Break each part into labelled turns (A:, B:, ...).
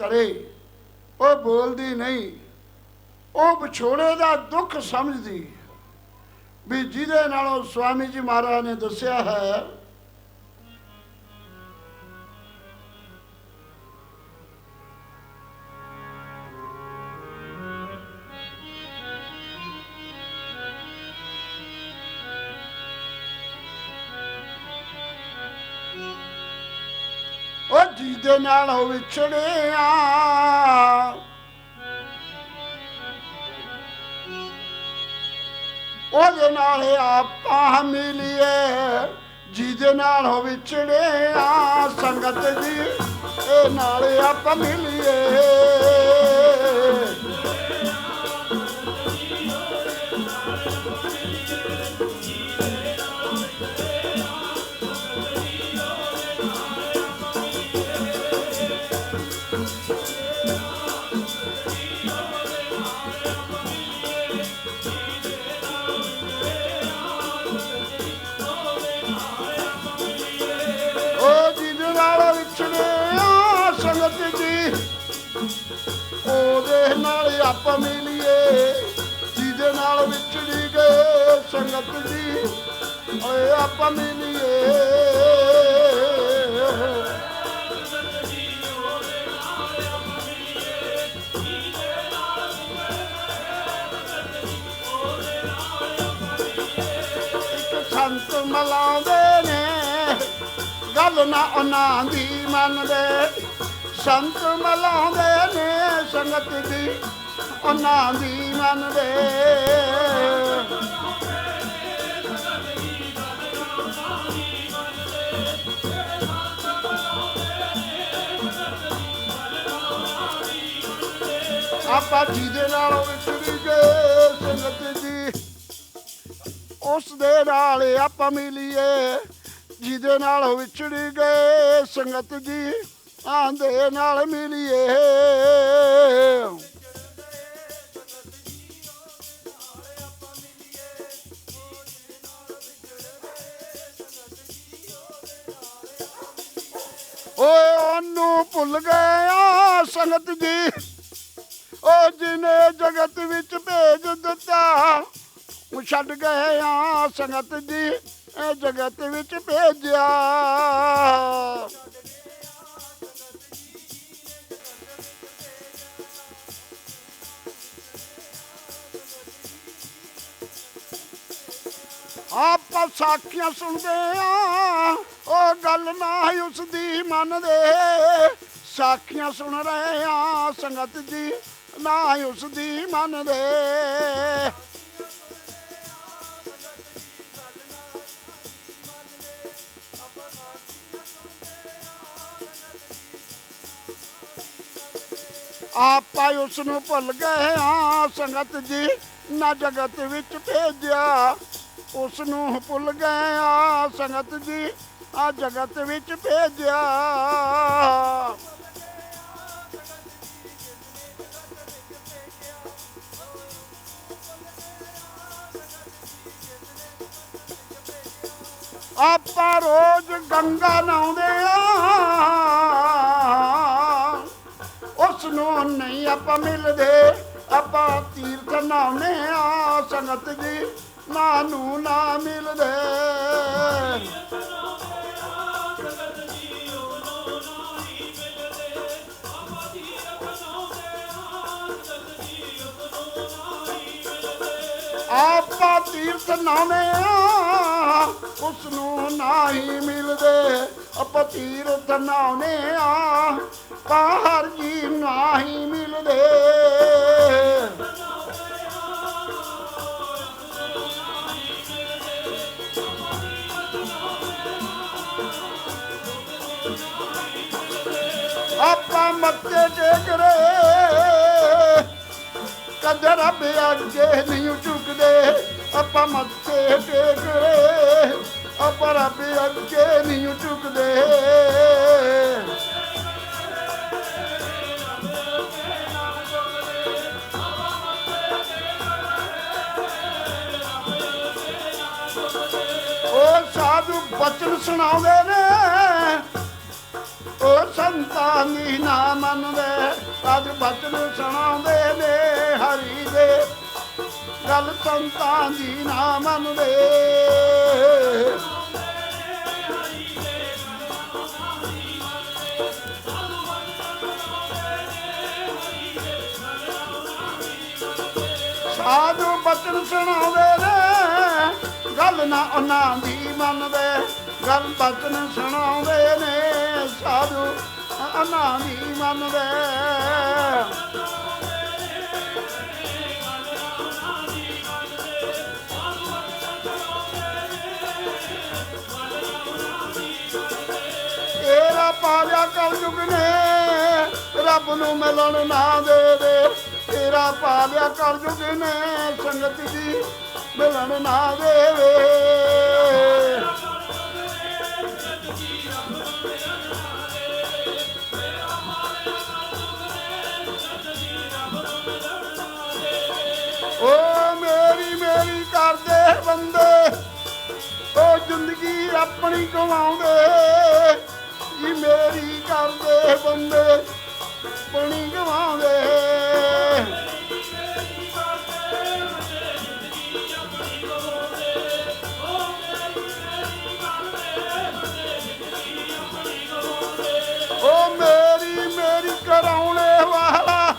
A: ਕਰੇ। ਉਹ ਬੋਲਦੀ ਨਹੀਂ। ਉਹ ਵਿਛੋੜੇ ਦਾ ਦੁੱਖ ਸਮਝਦੀ। ਵੀ ਜਿਹਦੇ ਨਾਲੋਂ ਸਵਾਮੀ ਜੀ ਮਹਾਰਾਜ ਨੇ ਦੱਸਿਆ ਹੈ ਉਹ ਨਾਲ ਵਿਛੜਿਆ। ਉਹਦੇ ਨਾਲ ਆਪਾਂ ਮਿਲੀਏ, ਜਿਹਦੇ ਨਾਲ ਹੋ ਵਿਛੜਿਆ। ਸੰਗਤ ਜੀ, ਇਹ ਨਾਲ ਆਪਾਂ ਮਿਲੀਏ। ਉਹਦੇ ਨਾਲ ਆਪਾਂ ਮਿਲੀਏ, ਜਿਹਦੇ ਨਾਲ ਵਿਛੜੀ ਗਏ ਸੰਗਤ ਜੀ। ਓਏ ਆਪਾਂ ਮਿਲੀਏ। ਇੱਕ ਸੰਤ ਮਲਾਉਂਦੇ ਨੇ, ਗੱਲ ਨਾ ਉਹਨਾਂ ਦੀ ਮੰਨਦੇ। ਸੰਤ ਮਲਾਉਂਦੇ ਨੇ ਸੰਗਤ ਦੀ ਉਹਨਾਂ ਦੀ ਮੰਨਦੇ ਆਪਾਂ ਜਿਹਦੇ ਨਾਲ ਵਿਚਰੀ ਗਏ ਸੰਗਤ ਜੀ ਉਸ ਦੇ ਨਾਲ ਆਪਾਂ ਮਿਲੀਏ। ਜਿਹਦੇ ਨਾਲ ਵਿਛੜੀ ਗਏ ਸੰਗਤ ਜੀ, ਆਂਦੇ ਨਾਲ ਮਿਲੀਏ। ਉਹਨੂੰ ਭੁੱਲ ਗਿਆ ਸੰਗਤ ਜੀ। ਉਹ ਜਿਨੇ ਜਗਤ ਵਿੱਚ ਭੇਜ ਦਿੱਤਾ, ਉਹ ਛੱਡ ਗਏ ਆ ਸੰਗਤ ਜੀ। ਇਹ ਜਗਤ ਵਿੱਚ ਭੇਜਿਆ। ਆਪਾਂ ਸਾਖੀਆਂ ਸੁਣਦੇ ਆ। ਉਹ ਗੱਲ ਨਾ ਹੀ ਉਸ ਦੀ। ਮੰਨਦੇ ਸਾਖੀਆਂ ਸੁਣ ਰਹੇ ਆ ਸੰਗਤ ਜੀ ਨਾ ਹੀ ਉਸ ਦੀ। ਮੰਨਦੇ ਆਪਾਂ ਉਸ ਨੂੰ ਭੁੱਲ ਗਏ ਹਾਂ ਸੰਗਤ ਜੀ, ਨਾ ਜਗਤ ਵਿੱਚ ਭੇਜਿਆ। ਉਸ ਨੂੰ ਭੁੱਲ ਗਏ ਹਾਂ ਸੰਗਤ ਜੀ ਆ ਜਗਤ ਵਿੱਚ ਭੇਜਿਆ। ਆਪਾਂ ਰੋਜ਼ ਗੰਗਾ ਨਹਾਉਂਦੇ ਆ ਉਸ ਨੂੰ ਨਹੀਂ ਆਪਾਂ ਮਿਲਦੇ, ਆਪਾਂ ਤੀਰਥ ਨਹਾਉਨੇ ਆ ਸੰਗਤ ਜੀ ਨਾ ਨੂੰ ਨਾ ਮਿਲਦੇ। ਆਪਾਂ ਤੀਰਥ ਨਹਾਉਨੇ ਆ ਉਸ ਨੂੰ ਨਹੀਂ ਮਿਲਦੇ। ਆਪਾਂ ਤੀਰਥ ਨਹਾਉਨੇ ਆ, ਬਾਹਰ ਜੀ ਨਹੀਂ ਮਿਲਦੇ। ਆਪਾਂ ਮੱਥੇ ਟੇਕ ਰਹੇ। ਕਦੇ ਰੱਬ ਅੱਗੇ ਨਹੀਂ ਝੁਕਦੇ। ਆਪਾਂ ਮੱਥੇ ਟੇਕ ਰਹੇ ਆਪਾਂ ਰੱਬ ਅੱਗੇ ਨਹੀਂ ਝੁਕਦੇ। ਉਹ ਸਾਧੂ ਬਚਨ ਸੁਣਾਉਂਦੇ ਨੇ। ਉਹ ਸੰਤਾਂ ਦੀ ਨਾ ਮੰਨਦੇ। ਅੱਜ ਬਚਨ ਸੁਣਾਉਂਦੇ ਨੇ, ਹਰੀ ਦੇ। ਗੱਲ ਸੰਤਾਂ ਦੀ ਨਾ ਮੰਨਦੇ। ਸਾਧੂ ਬਚਨ ਸੁਣਾਉਂਦੇ ਨੇ, ਗੱਲ ਨਾ ਉਹਨਾਂ ਦੀ ਮੰਨਦੇ। ਗੱਲ ਬਚਨ ਸੁਣਾਉਂਦੇ ਨੇ, ਸਾਧੂ ਉਹਨਾਂ ਦੀ ਮੰਨਦੇ। ਪਾਲਿਆ ਕਲਯੁਗ ਨੇ, ਰੱਬ ਨੂੰ ਮਿਲਣ ਨਾ ਦੇਵੇ। ਤੇਰਾ ਪਾਲਿਆ ਕਲਯੁਗ ਨੇ, ਸੰਗਤ ਦੀ ਮਿਲਣ ਨਾ ਦੇਵੇ। ਬੰਦੇ, ਉਹ ਜ਼ਿੰਦਗੀ ਆਪਣੀ ਗਵਾਉਂਦੇ ਜੀ ਮੇਰੀ ਕਰਦੇ ਬੰਦੇ ਆਪਣੀ ਗਵਾਉਂਦੇ ਉਹ ਮੇਰੀ ਮੇਰੀ ਕਰਾਉਣੇ ਵਾਲਾ,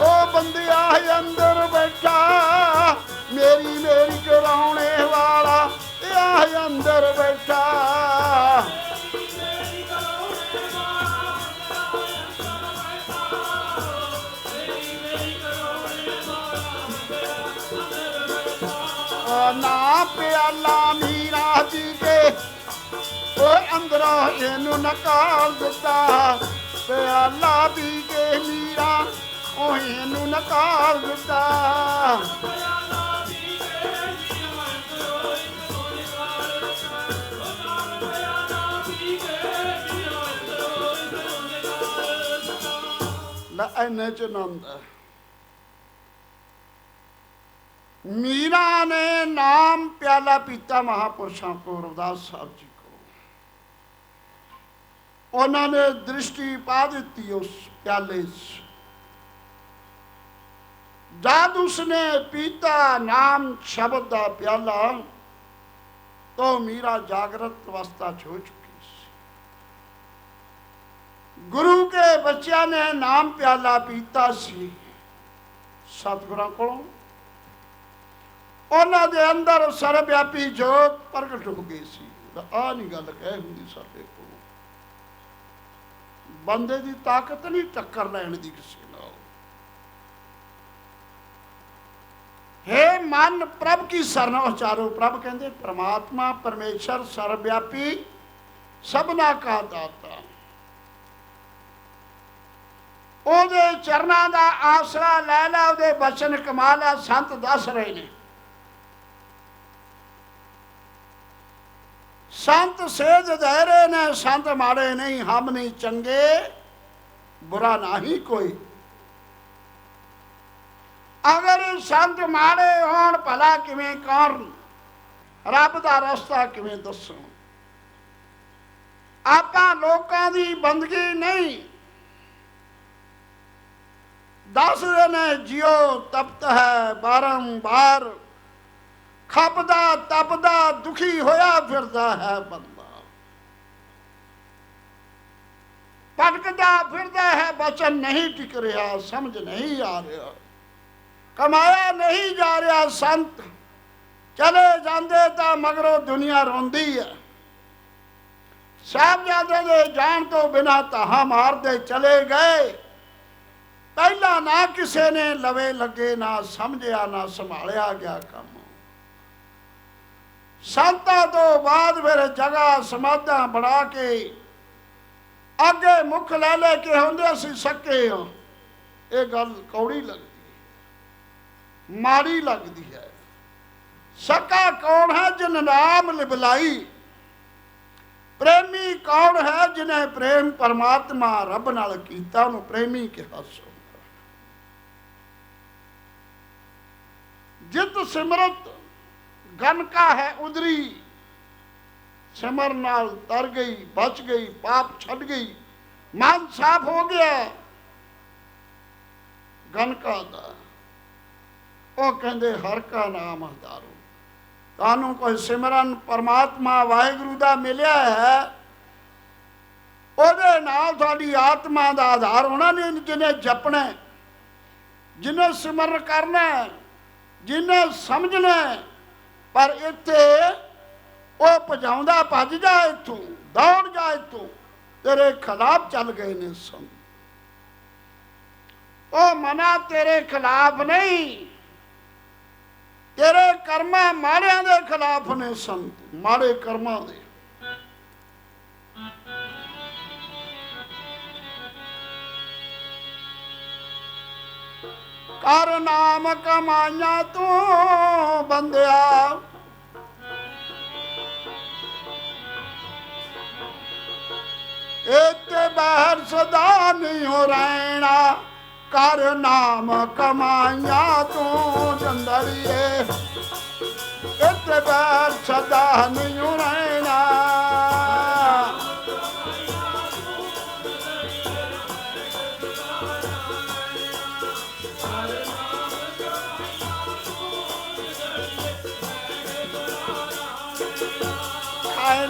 A: ਉਹ ਬੰਦਿਆ ਅੰਦਰ ਬੈਠਾ। ਮੇਰੀ ਮੇਰੀ ਕਰਾਉਣੇ ਵਾਲਾ, ਇਹ ਅੰਦਰ ਬੈਠਾ। ਨਾ ਪਿਆਲਾ ਮੀਰਾ ਜੀ ਕੇ ਉਹ ਅੰਦਰੋਂ ਇਹਨੂੰ ਨਕਾਲ ਦਿੱਤਾ। ਪਿਆਲਾ ਵੀ ਕੇ ਮੀਰਾ, ਉਹ ਇਹਨੂੰ ਨਕਾਲ ਦਿੱਤਾ। ਲੈ ਐਨੇ ਚ ਆਨੰਦ ਹੈ ਮੀਰਾ ਨੇ ਨਾਮ ਪਿਆਲਾ ਪੀਤਾ ਮਹਾਪੁਰਸ਼ਾਂ ਕੋ ਰਵਿਦਾਸ ਸਾਹਿਬ ਜੀ ਕੋ ਉਹਨਾਂ ਨੇ ਦ੍ਰਿਸ਼ਟੀ ਪਾ ਦਿੱਤੀ ਉਸ ਪਿਆਲੇ 'ਚ ਜਦ ਉਸਨੇ ਪੀਤਾ ਨਾਮ ਸ਼ਬਦ ਦਾ ਪਿਆਲਾ तो मीरा जागृत अवस्था ਚ ਹੋ ਚੁੱਕੀ ਸੀ ਗੁਰੂ ਕੇ ਬੱਚਿਆਂ ਨੇ ਨਾਮ ਪਿਆਲਾ ਪੀਤਾ ਸੀ ਸਤਿਗੁਰਾਂ ਕੋਲੋਂ। ਉਹਨਾਂ ਦੇ ਅੰਦਰ ਸਰਵਿਆਪੀ ਜੋਤ ਪ੍ਰਗਟ ਹੋ ਗਈ ਸੀ। ਆ ਨਹੀਂ ਗੱਲ ਕਹਿ ਹੁੰਦੀ ਸਾਡੇ ਕੋਲ। ਬੰਦੇ ਦੀ ਤਾਕਤ ਨਹੀਂ ਟੱਕਰ ਲੈਣ ਦੀ ਕਿਸੇ ਨਾਲ। ਹੈ ਮਨ ਪ੍ਰਭ ਕੀ ਸਰਨਾ ਉਚਾਰੋ। ਪ੍ਰਭ ਕਹਿੰਦੇ, ਪ੍ਰਮਾਤਮਾ ਪਰਮੇਸ਼ਰ ਸਰਵਿਆਪੀ ਸਭਨਾ ਕਾ ਦਾਤਾ ਉਹਦੇ ਚਰਨਾਂ ਦਾ ਆਸਰਾ ਲੈ ਲੈ, ਉਹਦੇ ਬਚਨ ਕਮਾਲਾ ਸੰਤ ਦੱਸ ਰਹੇ ਨੇ। ਸੰਤ ਸੇਜ ਦਹਿਰੇ ਨੇ, ਸੰਤ ਮਾੜੇ ਨਹੀਂ, ਹਮ ਨਹੀਂ ਚੰਗੇ, ਬੁਰਾ ਨਹੀਂ ਕੋਈ। ਅਗਰ ਸੰਤ ਮਾੜੇ ਹੋਣ, ਭਲਾ ਕਿਵੇਂ ਕਰਨ ਰੱਬ ਦਾ ਰਸਤਾ ਕਿਵੇਂ ਦੱਸੋ? ਆਪਾਂ ਲੋਕਾਂ ਦੀ ਬੰਦਗੀ ਨਹੀਂ ਦੱਸਦੇ ਦਿਨ ਜਿਉ ਤਪਤ ਹੈ ਬਾਰੰਬਾਰ। ਖਪਦਾ, ਤਪਦਾ, ਦੁਖੀ ਹੋਇਆ ਫਿਰਦਾ ਹੈ ਬੰਦਾ। ਭਟਕਦਾ ਫਿਰਦਾ ਹੈ, ਬਚਨ ਨਹੀਂ ਟਿਕ ਰਿਹਾ, ਸਮਝ ਨਹੀਂ ਆ ਰਿਹਾ। ਕਮਾਇਆ ਨਹੀਂ ਜਾ ਰਿਹਾ ਸੰਤ। ਚਲੇ ਜਾਂਦੇ ਤਾਂ ਮਗਰੋਂ ਦੁਨੀਆ ਰੋਂਦੀ ਹੈ। ਸਾਹਿਬਜ਼ਾਦੇ ਦੇ ਜਾਣ ਤੋਂ ਬਿਨਾ ਤਾਂ ਮਾਰਦੇ ਚਲੇ ਗਏ। ਪਹਿਲਾਂ ਨਾ ਕਿਸੇ ਨੇ ਲਵੇ ਲੱਗੇ, ਨਾ ਸਮਝਿਆ, ਨਾ ਸੰਭਾਲਿਆ ਗਿਆ ਕੰਮ। ਸੰਤਾਂ ਤੋਂ ਬਾਅਦ ਫਿਰ ਜਗ੍ਹਾ ਸਮਾਧਾਂ ਬਣਾ ਕੇ ਅੱਗੇ ਮੁਖ ਲੈ ਲੈ ਕੇ ਹੁੰਦੇ ਅਸੀਂ ਸੱਕੇ ਹਾਂ। ਇਹ ਗੱਲ ਕੌੜੀ ਲੱਗਦੀ ਮਾੜੀ ਲੱਗਦੀ ਹੈ। ਸਕਾ ਕੌਣ ਹੈ ਜਿਨ ਨਾਮ ਲਿਬਲਾਈ? ਪ੍ਰੇਮੀ ਕੌਣ ਹੈ ਜਿਨੇ ਪ੍ਰੇਮ ਪਰਮਾਤਮਾ ਰੱਬ ਨਾਲ ਕੀਤਾ, ਉਹਨੂੰ ਪ੍ਰੇਮੀ ਕਿਹਾ ਸੋ। ਜਿਤ ਸਿਮਰਤ ਗਨ ਕਾ ਹੈ ਉਦਰੀ ਸਿਮਰਨ ਨਾਲ ਤਰ ਗਈ, ਬਚ ਗਈ, ਪਾਪ ਛੱਡ ਗਈ। ਮਨ ਸਾਫ਼ ਹੋ ਗਿਆ। ਗਨਕਾ ਦਾ। ਉਹ ਕਹਿੰਦੇ, ਹਰ ਕਾ ਨਾਮ ਹਜ਼ਾਰੋ। ਤੁਹਾਨੂੰ ਕੋਈ ਸਿਮਰਨ ਪਰਮਾਤਮਾ ਵਾਹਿਗੁਰੂ ਦਾ ਮਿਲਿਆ ਹੈ? ਉਹਦੇ ਨਾਲ ਤੁਹਾਡੀ ਆਤਮਾ ਦਾ ਆਧਾਰ ਹੋਣਾ ਨਹੀਂ, ਜਿਹਨੇ ਜਪਣਾ ਜਿਹਨੇ ਸਿਮਰਨ ਕਰਨਾ ਜਿਹਨੇ ਸਮਝਣਾ ਪਰ ਇੱਥੇ ਉਹ ਭਜਾਉਂਦਾ ਭੱਜ ਜਾ ਇੱਥੋਂ, ਦੌੜ ਜਾ ਇੱਥੋਂ, ਤੇਰੇ ਖਿਲਾਫ ਚੱਲ ਗਏ ਨੇ ਸੰ ਉਹ ਮਨਾ ਤੇਰੇ ਖਿਲਾਫ ਨਹੀਂ, ਤੇਰੇ ਕਰਮਾਂ ਮਾੜਿਆਂ ਦੇ ਖਿਲਾਫ ਨੇ ਸੰਤ ਮਾੜੇ ਕਰਮਾਂ ਦੇ। ਕਰ ਨਾਮ ਕਮਾਈਆਂ ਤੂੰ ਬੰਦਿਆ। ਇੱਥੇ ਬਾਹਰ ਸਦਾ ਨਹੀਂ ਹੋ ਰਹਿਣਾ। ਕਰ ਨਾਮ ਕਮਾਈਆਂ ਤੂੰ ਜੰਦੜੀਏ ਇੱਥੇ ਬਾਹਰ ਸਦਾ ਨਹੀਂ ਹੋ ਰਹਿਣਾ।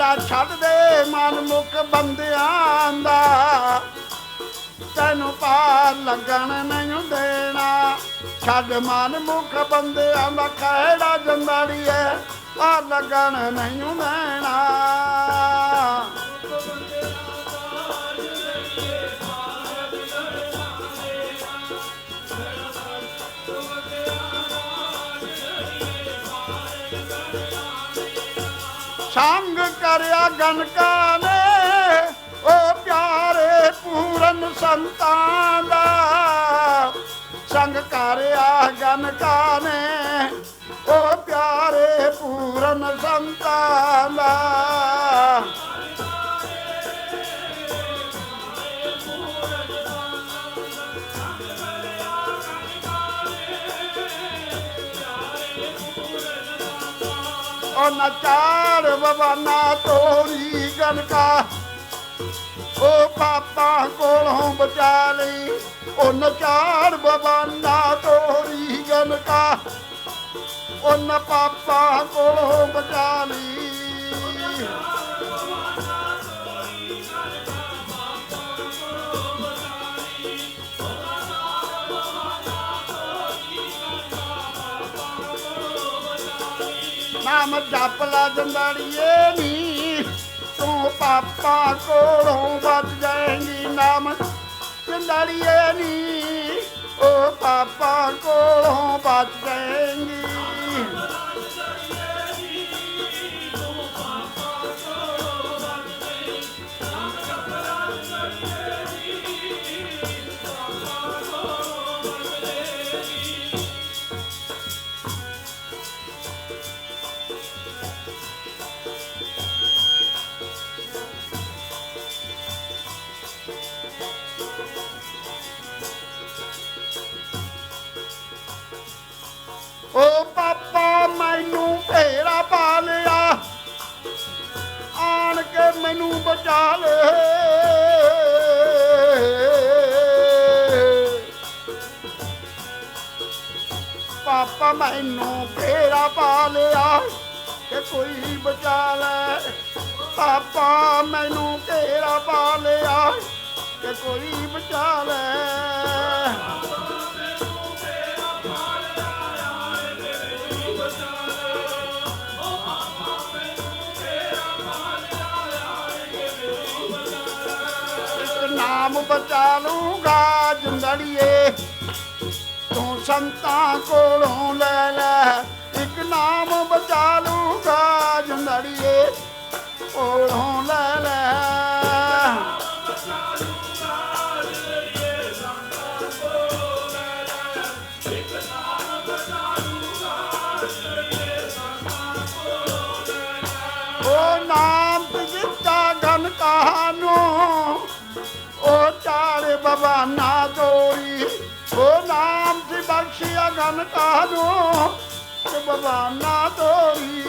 A: ਖਾਇੜਾ ਛੱਡ ਦੇ ਮਨ ਮੁਖ ਬੰਦਿਆਂ ਦਾ। ਤੈਨੂੰ ਪਾਰ ਲੱਗਣ ਨਹੀਂ ਦੇਣਾ। ਛੱਡ ਮਨ ਮੁਖ ਬੰਦਿਆਂ ਦਾ ਖਾਇੜਾ ਜੰਦਾੜੀਏ ਪਾਰ ਲੱਗਣ ਨਹੀਂ ਦੇਣਾ। ਸੰਗ ਗਨਕਾ ਨੇ ਉਹ ਪਿਆਰੇ ਪੂਰਨ ਸੰਤਾਂ ਦਾ। ਸੰਗ ਕਰਿਆ ਗਨਕਾ ਨੇ ਉਹ ਪਿਆਰੇ ਪੂਰਨ ਸੰਤਾਂ ਦਾ। ਚਾਰ ਬਵਾਨਾ ਤੋਰੀ ਗਨਕਾ ਉਹ ਪਾਪਾ ਕੋਲੋਂ ਬਚਾ ਲਈ ਉਹ ਨਚਾਰ ਬਵਾਨਾ ਤੋਰੀ ਗਨਕਾ ਉਹ ਨ ਪਾਪਾ ਕੋਲੋਂ ਬਚਾ ਲਈ। ਨਾਮ ਜਪ ਲਾ ਜੰਦਾੜੀਏ ਨੀ। ਤੂੰ ਪਾਪਾ ਕੋਲੋਂ ਬਚ ਜਾਏਂਗੀ ਨਾਮ ਜੰਦਾੜੀਏ ਨੀ। ਉਹ ਪਾਪਾ ਕੋਲੋਂ ਬਚ ਜਾਏਂਗੀ। ਮੈਨੂੰ ਪਾਪਾ ਮੈਨੂੰ ਘੇਰਾ ਪਾ ਲਿਆ ਕਿ ਕੋਈ ਬਚਾ ਲੈ ਪਾਪਾ ਮੈਨੂੰ ਘੇਰਾ ਪਾ ਲਿਆ ਕਿ ਕੋਈ ਬਚਾ ਲੈ ਬਚਾ ਲੂੰਗਾ ਜਿੰਦੜੀਏ ਤੂੰ ਸੰਤਾਂ ਕੋਲੋਂ ਲੈ ਲੈ, ਇੱਕ ਨਾਮ ਬਚਾ ਲੂੰਗਾ ਜਿੰਦੜੀਏ ਕੋਲੋਂ ਲੈ ਲੈ। ਬਹਾਨਾ ਤੋਰੀ। ਉਹ ਨਾਮ ਸੀ ਬਖਸ਼ਿਆ ਗਨ ਤਾਨੂੰ ਤੇ ਬਹਾਨਾ ਤੋਰੀ।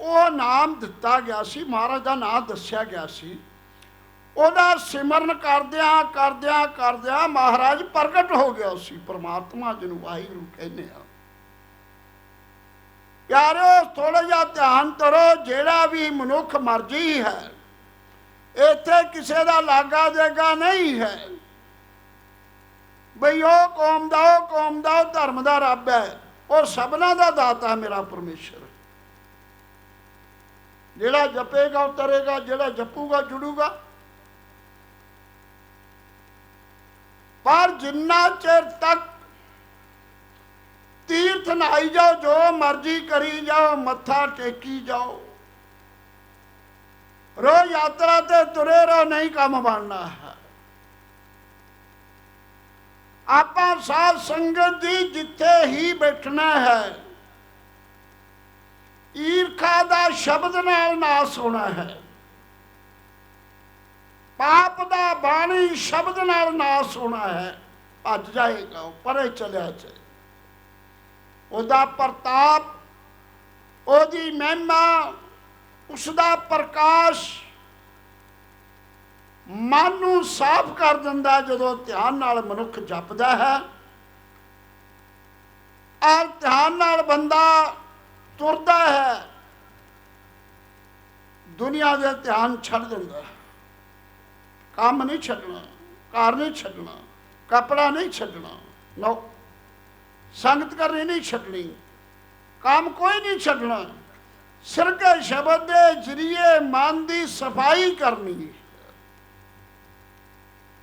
A: ਉਹ ਨਾਮ ਦਿੱਤਾ ਗਿਆ ਸੀ, ਮਹਾਰਾਜ ਦਾ ਨਾਮ ਦੱਸਿਆ ਗਿਆ ਸੀ। ਉਹਦਾ ਸਿਮਰਨ ਕਰਦਿਆਂ ਕਰਦਿਆਂ ਕਰਦਿਆਂ ਮਹਾਰਾਜ ਪ੍ਰਗਟ ਹੋ ਗਿਆ ਸੀ, ਪ੍ਰਮਾਤਮਾ ਜਿਹਨੂੰ ਵਾਹਿਗੁਰੂ ਕਹਿੰਦੇ ਆ। ਪਿਆਰਿਓ ਥੋੜਾ ਜਿਹਾ ਧਿਆਨ ਕਰੋ, ਜਿਹੜਾ ਵੀ ਮਨੁੱਖ ਮਰਜ਼ੀ ਹੈ, ਇੱਥੇ ਕਿਸੇ ਦਾ ਲਾਗਾ ਦੇਗਾ ਨਹੀਂ ਹੈ। ਬਈ ਉਹ ਕੌਮ ਦਾ, ਉਹ ਕੌਮ ਦਾ, ਉਹ ਧਰਮ ਦਾ ਰੱਬ ਹੈ, ਉਹ ਸਭਨਾ ਦਾ ਦਾਤਾ ਹੈ ਮੇਰਾ ਪਰਮੇਸ਼ਰ। ਜਿਹੜਾ ਜਪੇਗਾ, ਉਹ ਜਿਹੜਾ ਜਪੂਗਾ, ਜੁੜੂਗਾ ਪਰ ਜਿੰਨਾ ਚਿਰ ਤੱਕ ਤੀਰਥ ਨਹਾਈ ਜਾਓ, ਜੋ ਮਰਜ਼ੀ ਕਰੀ ਜਾਓ, ਮੱਥਾ ਟੇਕੀ ਜਾਓ। ਰੋ ਯਾਤਰਾ ਤੇ ਤੁਰੇ ਰਹੋ, ਨਹੀਂ ਕੰਮ ਬਣਨਾ ਹੈ। ਆਪਾਂ ਸਾਧ ਸੰਗਤ ਦੀ ਜਿੱਥੇ ਹੀ ਬੈਠਣਾ ਹੈ, ਈਰਖਾ ਦਾ ਸ਼ਬਦ ਨਾਲ ਨਾਸ ਹੋਣਾ ਹੈ। ਪਾਪ ਦਾ ਬਾਣੀ ਸ਼ਬਦ ਨਾਲ ਨਾਸ ਹੋਣਾ ਹੈ। ਭੱਜ ਜਾਏਗਾ ਉਹ ਪਰੇ ਚਲਿਆ ਜਾਏ। ਉਹਦਾ ਪ੍ਰਤਾਪ, ਉਹਦੀ ਮਹਿਮਾ ਉਸ ਦਾ ਪ੍ਰਕਾਸ਼ ਮਨ ਨੂੰ ਸਾਫ਼ ਕਰ ਦਿੰਦਾ ਜਦੋਂ ਧਿਆਨ ਨਾਲ ਮਨੁੱਖ ਜਪਦਾ ਹੈ। ਔਰ ਧਿਆਨ ਨਾਲ ਬੰਦਾ ਤੁਰਦਾ ਹੈ। ਦੁਨੀਆ ਦੇ ਧਿਆਨ ਛੱਡ ਦਿੰਦਾ ਹੈ। ਕੰਮ ਨਹੀਂ ਛੱਡਣਾ, ਘਰ ਨਹੀਂ ਛੱਡਣਾ, ਕਪੜਾ ਨਹੀਂ ਛੱਡਣਾ। ਨੋ ਸੰਗਤ ਕਰਨੀ ਨਹੀਂ ਛੱਡਣੀ, ਕੰਮ ਕੋਈ ਨਹੀਂ ਛੱਡਣਾ। ਸਿਰਕੇ ਸ਼ਬਦ ਦੇ ਜਰੀਏ ਮਨ ਦੀ ਸਫ਼ਾਈ ਕਰਨੀ।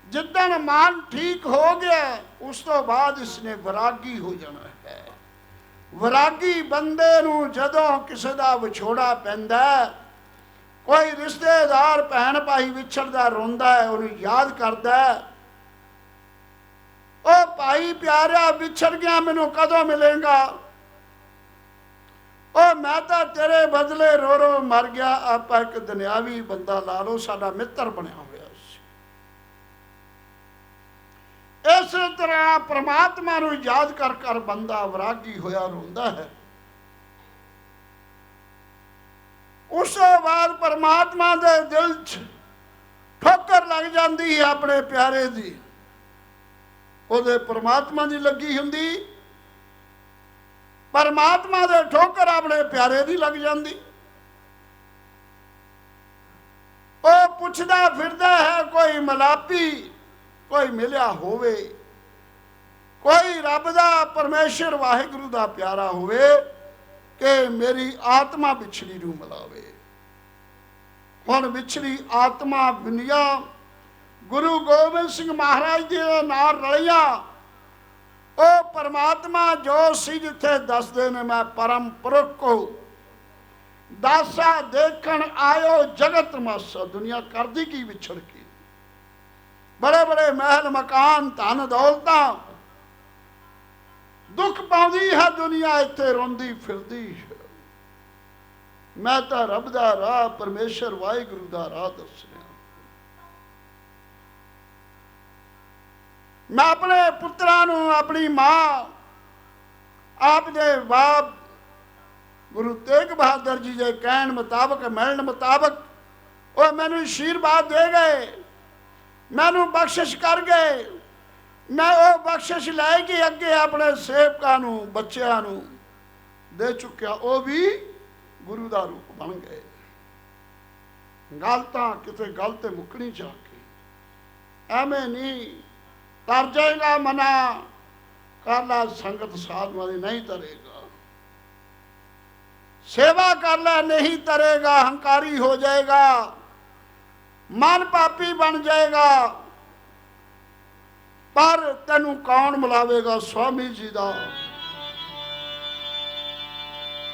A: ਜਿੱਦਣ ਮਨ ਠੀਕ ਹੋ ਗਿਆ, ਉਸ ਤੋਂ ਬਾਅਦ ਇਸਨੇ ਵਿਰਾਗੀ ਹੋ ਜਾਣਾ ਹੈ। ਵਿਰਾਗੀ ਬੰਦੇ ਨੂੰ ਜਦੋਂ ਕਿਸੇ ਦਾ ਵਿਛੋੜਾ ਪੈਂਦਾ ਕੋਈ ਰਿਸ਼ਤੇਦਾਰ ਭੈਣ ਭਾਈ ਵਿਛੜਦਾ ਰੋਂਦਾ ਹੈ, ਉਹਨੂੰ ਯਾਦ ਕਰਦਾ ਹੈ। ਉਹ ਭਾਈ ਪਿਆਰਿਆ, ਵਿਛੜ ਗਿਆ, ਮੈਨੂੰ ਕਦੋਂ ਮਿਲੇਗਾ? ਉਹ ਮੈਂ ਤਾਂ ਤੇਰੇ ਬਦਲੇ ਰੋ ਰੋ ਮਰ ਗਿਆ, ਆਪਾਂ ਇੱਕ ਦੁਨਿਆਵੀ ਬੰਦਾ ਲਾ ਲਓ, ਸਾਡਾ ਮਿੱਤਰ ਬਣਿਆ ਹੋਇਆ ਸੀ। ਇਸ ਤਰ੍ਹਾਂ ਪ੍ਰਮਾਤਮਾ ਨੂੰ ਯਾਦ ਕਰ ਕਰ ਬੰਦਾ ਵਿਰਾਗੀ ਹੋਇਆ, ਰੋਂਦਾ ਹੈ। ਉਸ ਤੋਂ ਬਾਅਦ ਪਰਮਾਤਮਾ ਦੇ ਦਿਲ 'ਚ ਠੋਕਰ ਲੱਗ ਜਾਂਦੀ ਹੈ ਆਪਣੇ ਪਿਆਰੇ ਦੀ। ਉਹਦੇ ਪਰਮਾਤਮਾ ਦੀ ਲੱਗੀ ਹੁੰਦੀ। ਪਰਮਾਤਮਾ ਦੇ ਠੋਕਰ ਆਪਣੇ ਪਿਆਰੇ ਦੀ ਲੱਗ ਜਾਂਦੀ। ਉਹ ਪੁੱਛਦਾ ਫਿਰਦਾ ਹੈ, ਕੋਈ ਮਲਾਪੀ, ਕੋਈ ਮਿਲਿਆ ਹੋਵੇ? ਕੋਈ ਰੱਬ ਦਾ, ਪਰਮੇਸ਼ਰ ਵਾਹਿਗੁਰੂ ਦਾ ਪਿਆਰਾ ਹੋਵੇ? ਕਿ ਮੇਰੀ ਆਤਮਾ ਵਿਛੜੀ ਨੂੰ ਮਿਲਾਵੇ। ਹੁਣ ਵਿਛੜੀ ਆਤਮਾ ਦੁਨੀਆ ਗੁਰੂ ਗੋਬਿੰਦ ਸਿੰਘ ਮਹਾਰਾਜ ਜੀ ਦੇ ਨਾਲ ਰਲਿਆ। ਉਹ ਪਰਮਾਤਮਾ ਜੋ ਸੀ ਜਿੱਥੇ ਦੱਸਦੇ ਨੇ ਮੈਂ ਪਰਮ ਪੁਰਖ ਕੋ ਦਾਸਾ ਦੇਖਣ ਆਇਓ ਜਗਤ ਮਾਸਾ, ਦੁਨੀਆ ਕਰਦੀ ਕੀ ਵਿਛੜ ਕੇ। ਬੜੇ ਬੜੇ ਮਹਿਲ ਮਕਾਨ ਧਨ ਦੌਲਤਾਂ ਦੁੱਖ ਪਾਉਂਦੀ ਹੈ ਦੁਨੀਆ ਇੱਥੇ ਰੋਂਦੀ ਫਿਰਦੀ ਮੈਂ ਤਾਂ ਰੱਬ ਦਾ ਰਾਹ, ਪਰਮੇਸ਼ਰ ਵਾਹਿਗੁਰੂ ਦਾ ਰਾਹ ਦੱਸ ਰਿਹਾ ਮੈਂ ਆਪਣੇ ਪੁੱਤਰਾਂ ਨੂੰ, ਆਪਣੀ ਮਾਂ, ਆਪ ਦੇ ਬਾਪ, ਗੁਰੂ ਤੇਗ ਬਹਾਦਰ ਜੀ ਦੇ ਕਹਿਣ ਮੁਤਾਬਕ, ਮਿਲਣ ਮੁਤਾਬਕ, ਉਹ ਮੈਨੂੰ ਆਸ਼ੀਰਵਾਦ ਦੇ ਗਏ। ਮੈਨੂੰ ਬਖਸ਼ਿਸ਼ ਕਰ ਗਏ। ਮੈਂ ਉਹ ਬਖਸ਼ਿਸ਼ ਲੈ ਕੇ ਅੱਗੇ ਆਪਣੇ ਸੇਵਕਾਂ ਨੂੰ, ਬੱਚਿਆਂ ਨੂੰ ਦੇ ਚੁੱਕਿਆ, ਉਹ ਵੀ ਗੁਰੂ ਦਾ ਰੂਪ ਬਣ ਗਏ। ਗੱਲ ਤਾਂ ਕਿਤੇ ਗੱਲ ਤੇ ਮੁੱਕਣੀ ਜਾ ਕੇ। ਐਵੇਂ ਨਹੀਂ, ਤਰ ਜਾਏਗਾ ਮਨਾ, ਕਰ ਲੈ ਸੰਗਤ ਸਾਧੂਆਂ ਦੀ ਨਹੀਂ ਤਰੇਗਾ। ਸੇਵਾ ਕਰ ਲੈ, ਨਹੀਂ ਤਰੇਗਾ, ਹੰਕਾਰੀ ਹੋ ਜਾਏਗਾ। ਮਨ ਪਾਪੀ ਬਣ ਜਾਏਗਾ। ਪਰ ਤੈਨੂੰ ਕੌਣ ਮਿਲਾਵੇਗਾ ਸਵਾਮੀ ਜੀ ਦਾ?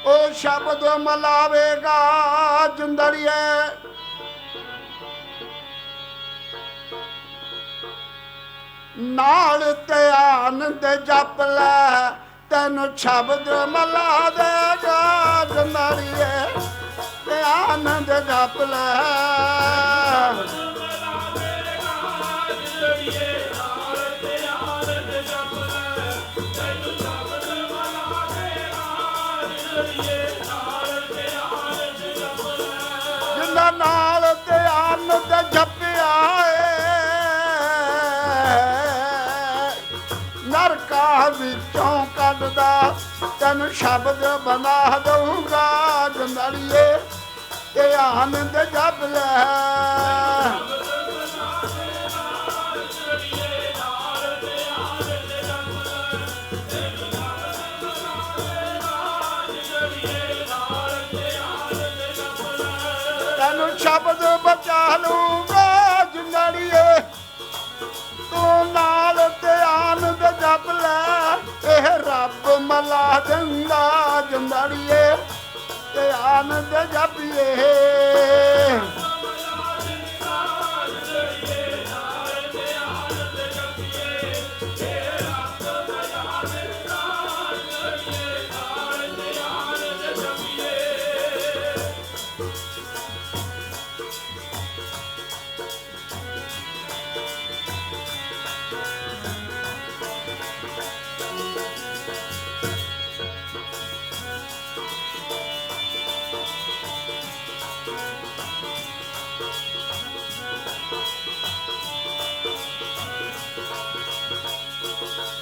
A: ਉਹ ਸ਼ਬਦ ਮਲਾਵੇਗਾ ਜਿੰਦੜੀਏ। ਨਾਲ ਤੇ ਆਨੰਦ ਜਪ ਲੈ, ਤੈਨੂੰ ਸ਼ਬਦ ਮਲਾ ਦੇਗਾ ਜਿੰਦੜੀਏ। ਤੇ ਆਨੰਦ ਜਪ ਲੈ। ਧਿਆਨ ਤੇ ਜਪਿਆ ਏ। ਨਰਕਾ ਵਿੱਚੋਂ ਕੱਢਦਾ, ਤੈਨੂੰ ਸ਼ਬਦ ਬਣਾ ਦਊਗਾ ਜੰਦੜੀਏ ਤੇ ਆਨੰਦ ਜਪ ਲੈ। ਸ਼ਬਦ ਬਚਾ ਲੂਗਾ ਜੰਦੜੀਏ ਤੂੰ ਨਾਲ ਧਿਆਨ ਦੇ ਜਪ ਲੈ। ਇਹ ਰੱਬ ਮਲਾ ਦਿੰਦਾ ਜੰਦੜੀਏ। ਧਿਆਨ ਦੇ ਜਪੀਏ।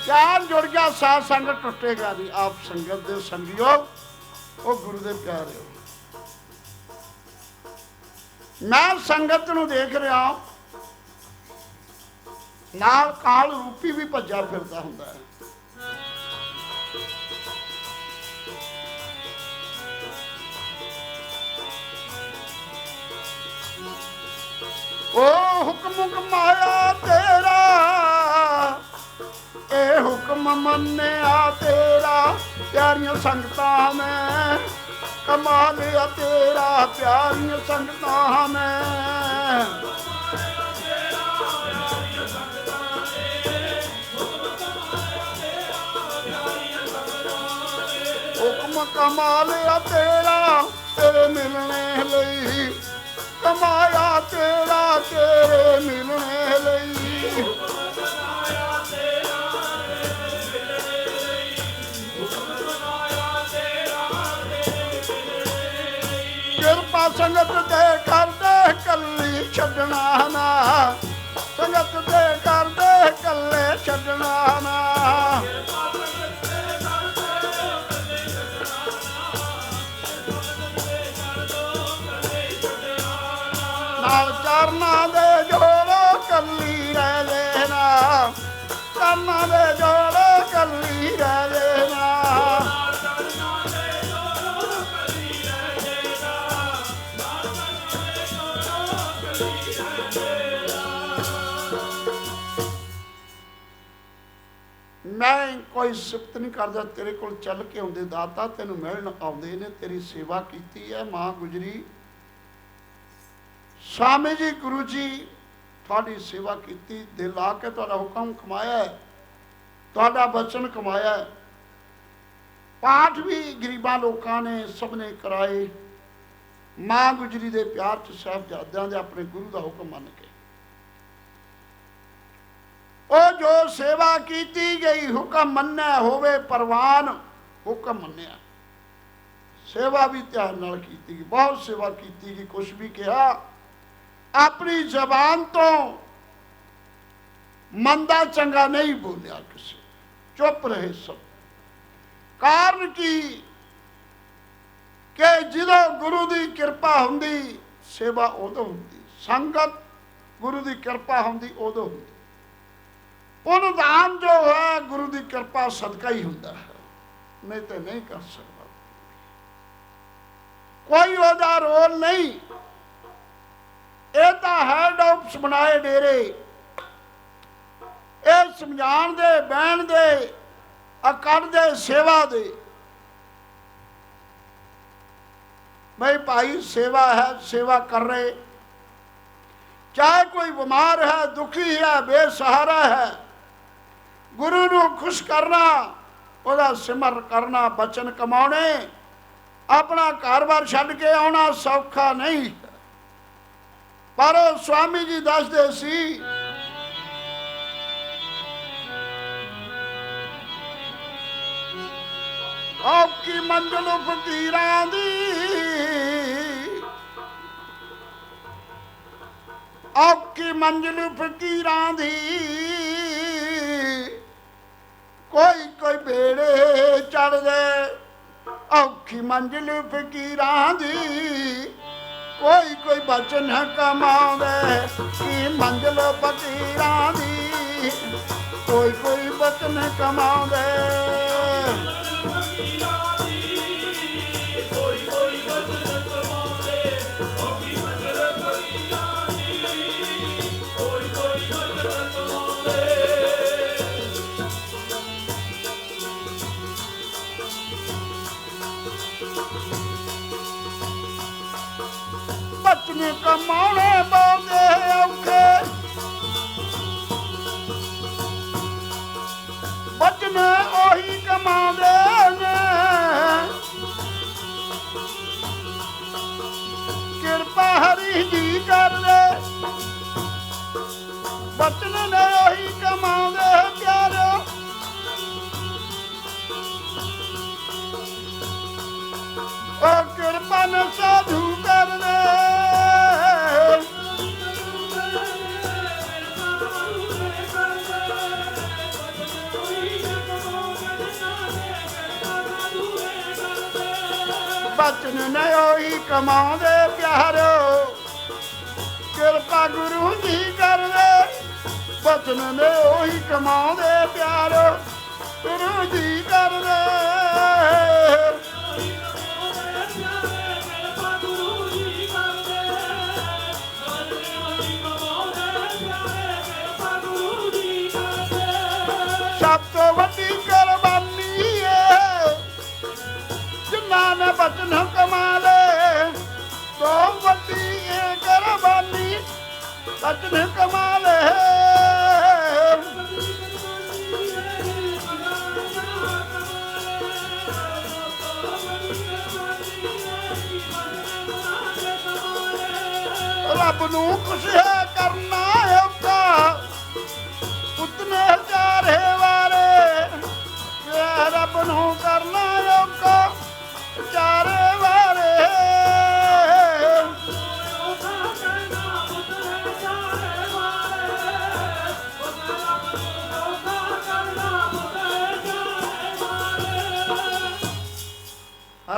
A: ਗਿਆਨ ਜੁੜ ਗਿਆ, ਸਾਧ ਸੰਗਤ ਟੁੱਟੇਗਾ ਨਹੀਂ ਆਪ ਸੰਗਤ ਦੇ ਸੰਗਿਓ, ਉਹ ਗੁਰੂ ਦੇ ਪਿਆਰਿਓ। ਮੈਂ ਸੰਗਤ ਨੂੰ ਦੇਖ ਰਿਹਾ ਨਾਲ ਕਾਲ ਰੂਪੀ ਵੀ ਭੱਜਾ ਫਿਰਦਾ ਹੁੰਦਾ ਹੈ। ਉਹ ਹੁਕਮ ਕਮਾਇਆ ਤੇਰਾ ਇਹ ਹੁਕਮ ਮੰਨਿਆ ਤੇਰਾ, ਪਿਆਰੀਆਂ ਸੰਗਤਾਂ ਮੈਂ। ਕਮਾ ਲਿਆ ਤੇਰਾ, ਪਿਆਰੀਆਂ ਸੰਗਤਾਂ ਮੈਂ। ਹੁਕਮ ਕਮਾ ਤੇਰਾ, ਤੇਰੇ ਮਿਲਣੇ ਲਈ। ਕਮਾਇਆ ਤੇਰਾ ਸੰਗਤ ਦੇ ਕਰਦੇ ਕੱਲੀ ਛੱਡਣਾ ਨਾ। ਸੰਗਤ ਦੇ ਕਰਦੇ ਕੱਲੇ ਛੱਡਣਾ ਨਾ। ਕੋਈ ਸਿਫਤ ਨਹੀਂ ਕਰਦਾ, ਤੇਰੇ ਕੋਲ ਚੱਲ ਕੇ ਆਉਂਦੇ ਦਾਤਾ, ਤੈਨੂੰ ਮਿਲਣ ਆਉਂਦੇ ਨੇ, ਤੇਰੀ ਸੇਵਾ ਕੀਤੀ ਹੈ, ਮਾਂ ਗੁਜਰੀ। ਸਵਾਮੀ ਜੀ, ਗੁਰੂ ਜੀ, ਤੁਹਾਡੀ ਸੇਵਾ ਕੀਤੀ, ਦਿਲ ਆ ਕੇ ਤੁਹਾਡਾ ਹੁਕਮ ਕਮਾਇਆ ਹੈ, ਤੁਹਾਡਾ ਬਚਨ ਕਮਾਇਆ ਹੈ। ਪਾਠ ਵੀ ਗਰੀਬਾਂ ਲੋਕਾਂ ਨੇ ਸਭ ਨੇ ਕਰਾਏ। ਮਾਂ ਗੁਜਰੀ ਦੇ ਪਿਆਰ ਚ ਸਾਹਿਬਜ਼ਾਦਿਆਂ ਦੇ ਆਪਣੇ ਗੁਰੂ ਦਾ ਹੁਕਮ ਮੰਨ ਕੇ। ਉਹ ਜੋ ਸੇਵਾ ਕੀਤੀ ਗਈ, ਹੁਕਮ ਮੰਨਿਆ ਹੋਵੇ ਪ੍ਰਵਾਨ, ਹੁਕਮ ਮੰਨਿਆ। ਸੇਵਾ ਵੀ ਧਿਆਨ ਨਾਲ ਕੀਤੀ ਗਈ, ਬਹੁਤ ਸੇਵਾ ਕੀਤੀ ਗਈ ਕੁਝ ਵੀ ਕਿਹਾ। ਆਪਣੀ ਜ਼ਬਾਨ ਤੋਂ ਮੰਦਾ ਚੰਗਾ ਨਹੀਂ ਬੋਲਿਆ ਕਿਸੇ। ਚੁੱਪ ਰਹੇ ਸਭ। ਕਾਰਨ ਕੀ? ਕਿ ਜਦੋਂ ਗੁਰੂ ਦੀ ਕਿਰਪਾ ਹੁੰਦੀ, ਸੇਵਾ ਉਦੋਂ ਹੁੰਦੀ। ਸੰਗਤ ਗੁਰੂ ਦੀ ਕਿਰਪਾ ਹੁੰਦੀ, ਉਦੋਂ ਹੁੰਦੀ। ਉਹਨੂੰ ਪੁੰਨਦਾਨ ਜੋ ਹੈ, ਗੁਰੂ ਦੀ ਕਿਰਪਾ ਸਦਕਾ ਹੀ ਹੁੰਦਾ ਹੈ। ਨਹੀਂ ਤੇ ਨਹੀਂ ਕਰ ਸਕਦਾ। ਕੋਈ ਉਹਦਾ ਰੋਲ ਨਹੀਂ। ਇਹ ਤਾਂ ਹੈਡ ਆਫ ਬਣਾਏ ਡੇਰੇ। ਇਹ ਸਮਝਾਣ ਦੇ, ਬਹਿਣ ਦੇ, ਅਕੜ ਦੇ, ਸੇਵਾ ਦੇ। ਬਈ ਭਾਈ, ਸੇਵਾ ਹੈ, ਸੇਵਾ ਕਰ ਰਹੇ। ਚਾਹੇ ਕੋਈ ਬਿਮਾਰ ਹੈ, ਦੁਖੀ ਹੈ, ਬੇਸਹਾਰਾ ਹੈ ਗੁਰੂ ਨੂੰ ਖੁਸ਼ ਕਰਨਾ, ਉਹਦਾ ਸਿਮਰ ਕਰਨਾ, ਬਚਨ ਕਮਾਉਣੇ। ਆਪਣਾ ਘਰ-ਬਾਰ ਛੱਡ ਕੇ ਆਉਣਾ ਸੌਖਾ ਨਹੀਂ। ਪਰ ਉਹ ਸਵਾਮੀ ਜੀ ਦੱਸਦੇ ਸੀ ਔਕੀ ਮੰਜ਼ਲ ਫਕੀਰਾਂ ਦੀ, ਔਖੀ ਮੰਜ਼ਿਲ ਫਕੀਰਾਂ ਦੀ ਕੋਈ ਕੋਈ ਬੇੜੇ ਔਖੀ ਮੰਜ਼ਿਲ ਫਕੀਰਾਂ ਦੀ ਕੋਈ ਕੋਈ ਬਚਨ ਕਮਾਉਂਦੇ। ਕੀ ਮੰਜ਼ਿਲ ਫਕੀਰਾਂ ਦੀ ਕੋਈ ਕੋਈ ਬਚਨ ਕਮਾਉਂਦੇ। ਬਚਨ ਕਮਾਉਣੇ ਬਹੁਤੇ ਔਖੇ। ਬਚਨ ਉਹੀ ਕਮਾਉਂਦੇ ਨੇ। ਕਿਰਪਾ ਹਰੀ ਜੀ ਕਰਦੇ। ਬਚਨ ਨੇ ਉਹੀ ਕਮਾਉਂਦੇ ਪਿਆਰੋ ਉਹ ਕਿਰਪਾ ਨੇ ਬਚਨ ਨੇ ਉਹੀ ਕਮਾਉਂਦੇ ਪਿਆਰੋ। ਕਿਰਪਾ ਗੁਰੂ ਜੀ ਕਰਦੇ ਬਚਨ ਨੇ ਉਹੀ ਕਮਾਉਂਦੇ ਪਿਆਰੋ। ਗੁਰੂ ਜੀ ਕਰਦੇ ਸਭ ਤੋਂ ਵੱਡੀ ਕੁਰਬਾਨੀ ਏ ਜਿਨ੍ਹਾਂ ਨੇ ਬਚਨ ਬਚਨ ਕਮਾਲੇ ਰੱਬ ਨੂੰ ਖੁਸ਼ ਹੈ।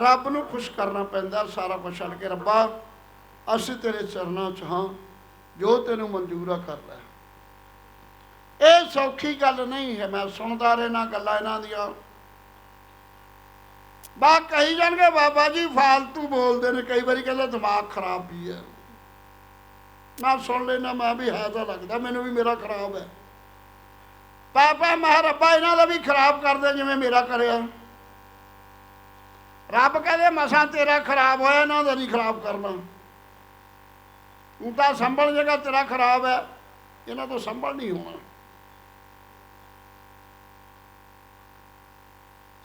A: ਰੱਬ ਨੂੰ ਖੁਸ਼ ਕਰਨਾ ਪੈਂਦਾ, ਸਾਰਾ ਕੁਝ ਛੱਡ ਕੇ, ਰੱਬਾ, ਅਸੀਂ ਤੇਰੇ ਚਰਨਾਂ 'ਚ ਹਾਂ, ਜੋ ਤੈਨੂੰ ਮਨਜ਼ੂਰ ਆ, ਕਰ ਲੈ। ਇਹ ਸੌਖੀ ਗੱਲ ਨਹੀਂ ਹੈ, ਮੈਂ ਸੁਣਦਾ ਰਹਿਣਾ ਗੱਲਾਂ ਇਹਨਾਂ ਦੀਆਂ। ਬਾ ਕਹੀ ਜਾਣਗੇ, ਬਾਬਾ ਜੀ ਫਾਲਤੂ ਬੋਲਦੇ ਨੇ, ਕਈ ਵਾਰੀ ਕਹਿੰਦਾ ਦਿਮਾਗ ਖਰਾਬ ਵੀ ਹੈ। ਮੈਂ ਸੁਣ ਲੈਣਾ ਮੈਂ ਵੀ ਹੈ ਤਾਂ ਲੱਗਦਾ, ਮੈਨੂੰ ਵੀ ਮੇਰਾ ਖਰਾਬ ਹੈ। ਪਾਪਾ ਮੈਂ ਰੱਬਾ ਇਹਨਾਂ ਦਾ ਵੀ ਖਰਾਬ ਕਰਦੇ ਜਿਵੇਂ ਮੇਰਾ ਕਰਿਆ। ਰੱਬ ਕਹਿੰਦੇ ਮਸਾਂ ਤੇਰਾ ਖਰਾਬ ਹੋਇਆ, ਇਹਨਾਂ ਦਾ ਨਹੀਂ ਖਰਾਬ ਕਰਨਾ। ਤੂੰ ਤਾਂ ਸੰਭਲ ਜੇਗਾ, ਤੇਰਾ ਖਰਾਬ ਹੈ, ਇਹਨਾਂ ਤੋਂ ਸੰਭਲ ਨਹੀਂ ਹੋਣਾ।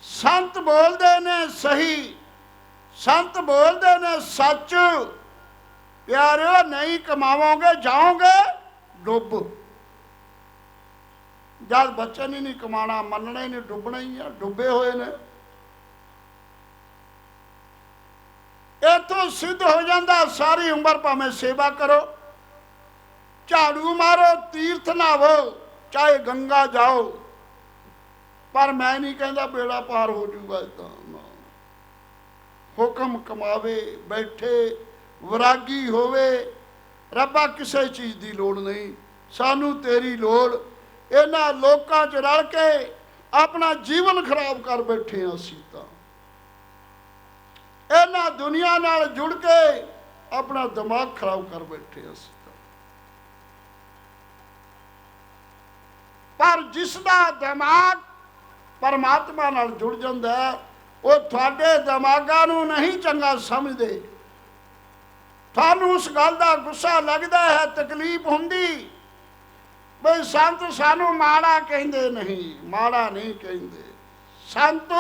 A: ਸੰਤ ਬੋਲਦੇ ਨੇ ਸਹੀ, ਸੰਤ ਬੋਲਦੇ ਨੇ ਸੱਚ। ਪਿਆਰਿਓ, ਨਹੀਂ ਕਮਾਵੋਗੇ, ਜਾਓਗੇ, ਡੁੱਬ। ਜਦ ਬੱਚਨ ਹੀ ਨਹੀਂ ਕਮਾਣਾ ਮੰਨਣਾ ਹੀ ਨਹੀਂ ਡੁੱਬਣਾ ਹੀ ਆ, ਡੁੱਬੇ ਹੋਏ ਨੇ। ਇਥੋਂ ਸਿੱਧ ਹੋ ਜਾਂਦਾ, ਸਾਰੀ ਉਮਰ ਭਾਵੇਂ ਸੇਵਾ ਕਰੋ। ਝਾੜੂ ਮਾਰੋ, ਤੀਰਥ ਨਾਵੋ ਚਾਹੇ ਗੰਗਾ ਜਾਓ। ਪਰ ਮੈਂ ਨਹੀਂ ਕਹਿੰਦਾ ਬੇੜਾ ਪਾਰ ਹੋ ਜਾਊਗਾ ਇਦਾਂ। ਹੁਕਮ ਕਮਾਵੇ, ਬੈਠੇ, ਵਿਰਾਗੀ ਹੋਵੇ। ਰੱਬਾ ਕਿਸੇ ਚੀਜ਼ ਦੀ ਲੋੜ ਨਹੀਂ, ਸਾਨੂੰ ਤੇਰੀ ਲੋੜ। ਇਹਨਾਂ ਲੋਕਾਂ 'ਚ ਰਲ ਕੇ ਆਪਣਾ ਜੀਵਨ ਖਰਾਬ ਕਰ ਬੈਠੇ ਹਾਂ ਅਸੀਂ ਤਾਂ। ਇਹਨਾਂ ਦੁਨੀਆ ਨਾਲ ਜੁੜ ਕੇ ਆਪਣਾ ਦਿਮਾਗ ਖਰਾਬ ਕਰ ਬੈਠੇ ਅਸੀਂ ਪਰ ਜਿਸ ਦਾ ਦਿਮਾਗ ਪਰਮਾਤਮਾ ਨਾਲ ਜੁੜ ਜਾਂਦਾ ਉਹ ਤੁਹਾਡੇ ਦਿਮਾਗਾਂ ਨੂੰ ਨਹੀਂ ਚੰਗਾ ਸਮਝਦੇ। ਤੁਹਾਨੂੰ ਉਸ ਗੱਲ ਦਾ ਗੁੱਸਾ ਲੱਗਦਾ ਹੈ, ਤਕਲੀਫ ਹੁੰਦੀ। ਬਈ ਸੰਤ ਸਾਨੂੰ ਮਾੜਾ ਕਹਿੰਦੇ ਨਹੀਂ, ਮਾੜਾ ਨਹੀਂ ਕਹਿੰਦੇ। ਸੰਤ